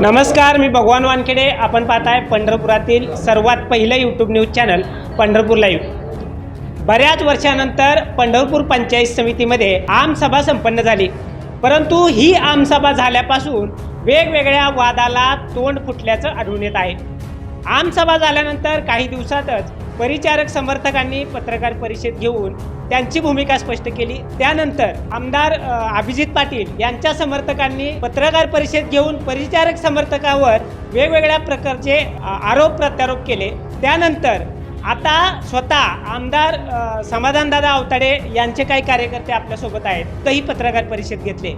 नमस्कार मी भगवान वानखेडे. आपण पाहताय पंढरपुरातील सर्वात पहिलं YouTube news channel Pandharpur live बऱ्याच वर्षानंतर पंढरपूर पंचायत समितीमध्ये आमसभा संपन्न झाली. परंतु ही आमसभा झाल्यापासून वेगवेगळ्या वादाला तोंड फुटल्याचं आढळून येत आहे. आमसभा झाल्यानंतर काही दिवसातच परिचारक समर्थकांनी पत्रकार परिषद घेऊन त्यांची भूमिका स्पष्ट केली. त्यानंतर आमदार अभिजित पाटील यांच्या समर्थकांनी पत्रकार परिषद घेऊन परिचारक समर्थकावर वेगवेगळ्या प्रकारचे आरोप प्रत्यारोप केले. त्यानंतर आता स्वतः आमदार समाधानदादा अवताडे यांचे काही कार्यकर्ते आपल्यासोबत आहेत. तही पत्रकार परिषद घेतले.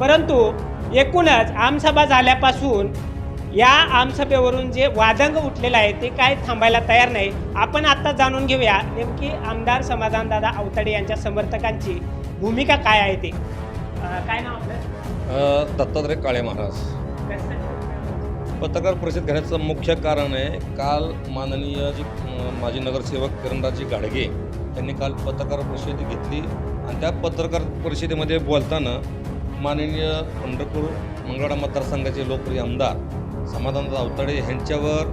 परंतु एकूणच आमसभा झाल्यापासून या आमसभेवरून जे वादंग उठलेलं आहे ते काय थांबायला तयार नाही. आपण आता जाणून घेऊया नेमकी आमदार समाधानदादा आवताडे यांच्या समर्थकांची भूमिका काय आहे ते. काय नाव आपलं? दत्तात्रय काळे महाराज. पत्रकार परिषद घेण्याचं मुख्य कारण आहे काल माननीय जी माजी नगरसेवक किरणराजी गाडगे यांनी काल पत्रकार परिषद घेतली. आणि त्या पत्रकार परिषदेमध्ये बोलताना माननीय पंढरपूर मंगळवाडा मतदारसंघाचे लोकप्रिय आमदार समाधान अवतडे ह्यांच्यावर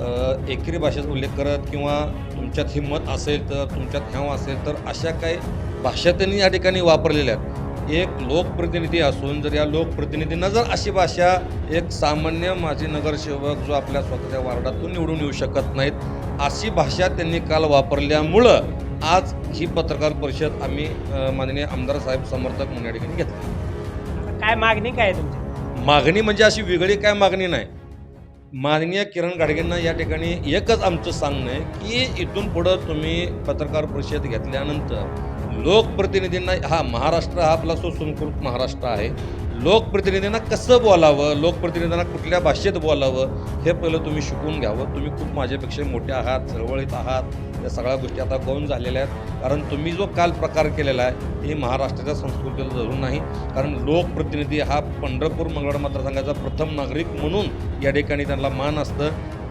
एकरी एकेरी भाषेचा उल्लेख करत किंवा तुमच्यात हिंमत असेल तर तुमच्यात ह्याव असेल तर अशा काही भाषा त्यांनी या ठिकाणी वापरलेल्या आहेत. एक लोकप्रतिनिधी असून जर या लोकप्रतिनिधींना जर अशी भाषा एक सामान्य माजी नगरसेवक जो आपल्या स्वतःच्या वार्डातून निवडून येऊ शकत नाहीत अशी भाषा त्यांनी काल वापरल्यामुळं आज ही पत्रकार परिषद आम्ही माननीय आमदार साहेब समर्थक म्हणून या ठिकाणी घेतली. काय मागणी काय तुमची? मागणी म्हणजे अशी वेगळी काय मागणी नाही. माननीय किरण गाडगेंना या ठिकाणी एकच आमचं सांगणं आहे की इथून पुढं तुम्ही पत्रकार परिषद घेतल्यानंतर लोकप्रतिनिधींना हा महाराष्ट्र हा आपला सुसंस्कृत महाराष्ट्र आहे. लोकप्रतिनिधींना कसं बोलावं लोकप्रतिनिधींना कुठल्या भाषेत बोलावं हे पहिलं तुम्ही शिकून घ्यावं. तुम्ही खूप माझ्यापेक्षा मोठे आहात चळवळीत आहात. या सगळ्या गोष्टी आता गौण झालेल्या आहेत. कारण तुम्ही जो काल प्रकार केलेला आहे हे महाराष्ट्राच्या संस्कृतीला धरून नाही. कारण लोकप्रतिनिधी हा पंढरपूर मंगळ मतदारसंघाचा प्रथम नागरिक म्हणून या ठिकाणी त्यांना मान असतं.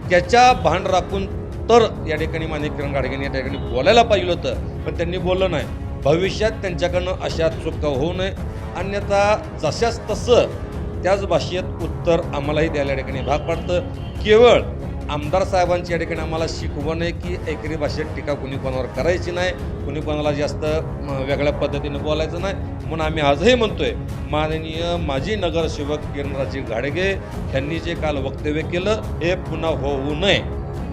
त्याच्या भान राखून तर या ठिकाणी माने किरण गाडगेंनी या ठिकाणी बोलायला पाहिजे होतं. पण त्यांनी बोललं नाही. भविष्यात त्यांच्याकडनं अशा चुका होऊ नये. अन्यथा जशाच तसं त्याच भाषेत उत्तर आम्हालाही द्यायला ठिकाणी भाग पडतं. केवळ आमदार साहेबांची या ठिकाणी आम्हाला शिकवण आहे की एकरी भाषेत टीका कुणी कोणावर करायची नाही कुणी कोणाला जास्त वेगळ्या पद्धतीने बोलायचं नाही. म्हणून आम्ही आजही म्हणतोय माननीय माजी नगरसेवक किरणराजी घाडगे यांनी जे काल वक्तव्य केलं हे पुन्हा होऊ नये.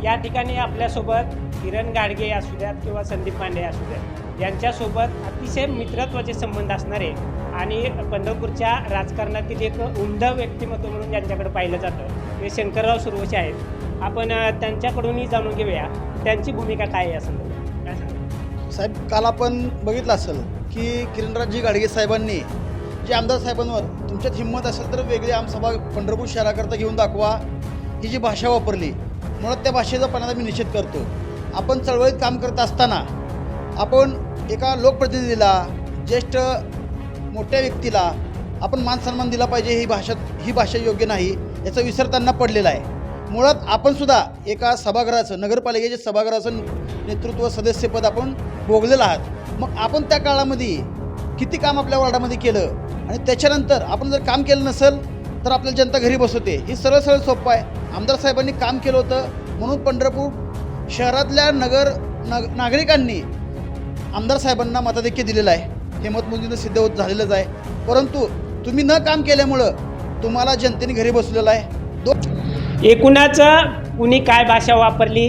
या ठिकाणी आपल्यासोबत किरण गाडगे असू द्यात किंवा संदीप पांडे असू द्यात. यांच्यासोबत अतिशय मित्रत्वाचे संबंध असणारे आणि पंढरपूरच्या राजकारणातील एक उमदा व्यक्तिमत्व म्हणून ज्यांच्याकडे पाहिलं जातं. ते शंकरराव सुरवशी आहेत. आपण त्यांच्याकडूनही जाणून घेऊया. त्यांची भूमिका काय आहे असं काय सांगा साहेब काल आपण बघितलं असेल की किरणराजजी गाडगे साहेबांनी जे आमदार साहेबांवर तुमच्यात हिंमत असेल तर वेगळी आमसभा पंढरपूर शहराकरता घेऊन दाखवा. ही जी भाषा वापरली मुळात त्या भाषेचा पणाला मी निषेध करतो. आपण चळवळीत काम करत असताना आपण एका लोकप्रतिनिधीला ज्येष्ठ मोठ्या व्यक्तीला आपण मानसन्मान दिला पाहिजे ही भाषा ही भाषा योग्य नाही याचा विसर त्यांना पडलेला आहे. मुळात आपणसुद्धा एका सभागृहाचं नगरपालिकेच्या सभागृहाचं नेतृत्व सदस्यपद आपण भोगलेलं आहात. मग आपण त्या काळामध्ये किती काम आपल्या वार्डामध्ये केलं? आणि त्याच्यानंतर आपण जर काम केलं नसेल तर आपल्याला जनता घरी बसवते. ही सरळ सरळ सोपं आहे. आमदार साहेबांनी काम केलं होतं म्हणून पंढरपूर शहरातल्या नगर नग नागरिकांनी आमदार साहेबांना मताधिक्य दिलेलं आहे. हे मतमोजणीनं सिद्ध होत झालेलंच आहे. परंतु तुम्ही न काम केल्यामुळं तुम्हाला जनतेने घरी बसलेलं आहे. दो एकूणच कुणी काय भाषा वापरली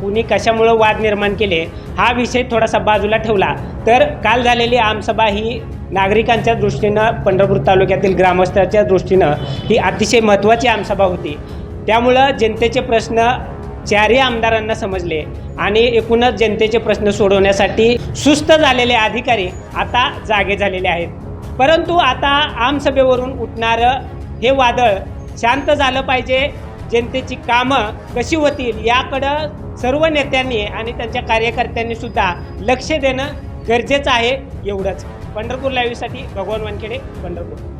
कुणी कशामुळं वाद निर्माण केले हा विषय थोडासा बाजूला ठेवला. तर काल झालेली आमसभा ही नागरिकांच्या दृष्टीनं पंढरपूर तालुक्यातील ग्रामस्थाच्या दृष्टीनं ही अतिशय महत्त्वाची आमसभा होती. त्यामुळं जनतेचे प्रश्न चारही आमदारांना समजले आणि एकूणच जनतेचे प्रश्न सोडवण्यासाठी सुस्त झालेले अधिकारी आता जागे झालेले आहेत. परंतु आता आमसभेवरून उठणारं हे वादळ शांत झालं पाहिजे जनतेची कामं कशी होतील याकडं सर्व नेत्यांनी आणि त्यांच्या कार्यकर्त्यांनी सुद्धा लक्ष देणं गरजेचं आहे एवढंच. पंढरपूर लाईव्हसाठी भगवान वानखेडे पंढरपूर.